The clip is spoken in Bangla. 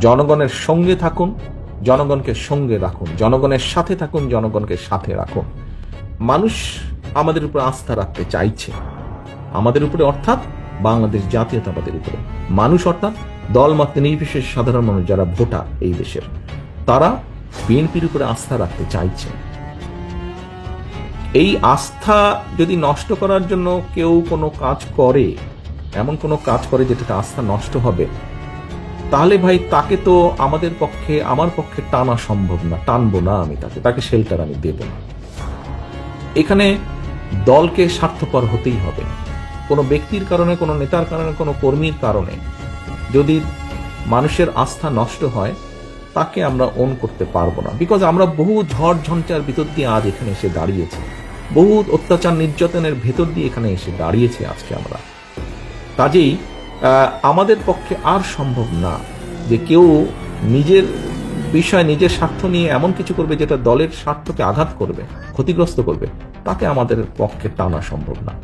জনগণের সঙ্গে থাকুন, জনগণকে সঙ্গে রাখুন, জনগণের সাথে থাকুন, জনগণকে সাথে রাখুন। মানুষ আমাদের উপর আস্থা রাখতে চাইছে। আমাদের উপরে অর্থাৎ বাংলাদেশ জাতীয়তাবাদের উপরে। মানুষ অর্থাৎ দলমত নির্বিশেষ সাধারণ মানুষ যারা ভোটার এই দেশের, তারা বিএনপির উপরে আস্থা রাখতে চাইছে। এই আস্থা যদি নষ্ট করার জন্য কেউ কোনো কাজ করে, এমন কোনো কাজ করে যেটাতে আস্থা নষ্ট হবে তাহলে ভাই তাকে তো আমাদের পক্ষে, আমার পক্ষে টানা সম্ভব না, টানবো না আমি তাকে তাকে শেল্টার আমি দেব না। এখানে দলকে স্বার্থপর হতেই হবে। কোনো ব্যক্তির কারণে, কোনো নেতার কারণে, কোনো কর্মীর কারণে যদি মানুষের আস্থা নষ্ট হয়, তাকে আমরা ওন করতে পারব না। বিকজ আমরা বহু ঝড় ঝঞ্চার ভিতর দিয়ে আজ এখানে এসে দাঁড়িয়েছি। বহু অত্যাচার, নির্যাতনের ভেতর দিয়ে এখানে এসে দাঁড়িয়েছি আজকে আমরা। কাজেই আমাদের পক্ষে আর সম্ভব না যে কেউ নিজের বিষয়, নিজের স্বার্থ নিয়ে এমন কিছু করবে যেটা দলের স্বার্থকে আঘাত করবে, ক্ষতিগ্রস্ত করবে। তাকে আমাদের পক্ষে টানা সম্ভব না।